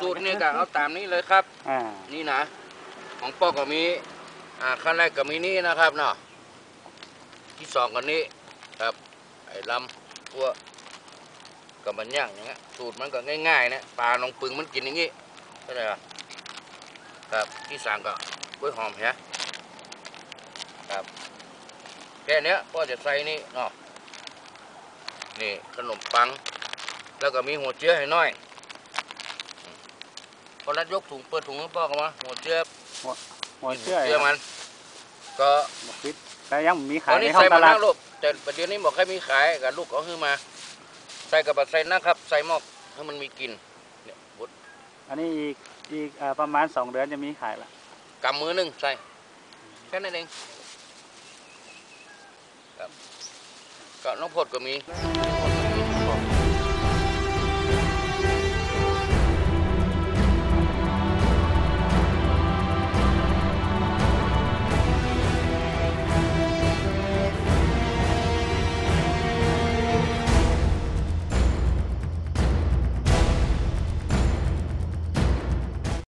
สูตรนี่ก็เอาตามนี้เลยครับ อ่านี่นะ ของปอกก็มี อ่าขั้นแรกก็มีนี่นะครับเนาะ ที่สองก็นี้ครับ ไอ้ลำตัวกับมันย่างอย่างเงี้ย สูตรมันก็ง่ายๆนะปลาลงปึงมันกินอย่างงี้ก็ได้ปะครับ ที่สามก็กล้วยหอมเห็นครับ แค่เนี้ยพ่อจะใส่นี่เนาะ นี่ขนมปัง แล้วก็มีหัวเชื้อให้น้อยอืมพ อรัดยกถุงเปิดถุงให้พ่อกันมาหัวเชื้อหัวเชื่อเชื่อมัน ก็บอกฟิตแต่ยังมีตขาอยนในนี้ท้อใส่งตมาลาแล้ดวลูกแต่ประเดี๋ยวนี้บอกให้มีขายกับลูกเอาขึ้นมา ใส่กับบัตรใส่นะครับ ใส่หมอกให้มันมีกลิ่นเนี่ยบุดอันนี้อีกอีกอ่าประมาณสองเดือนจะมีขายละกำมือหนึ่งใส่แค่นั้นเองครับก็น้องพดก็มีน้องพด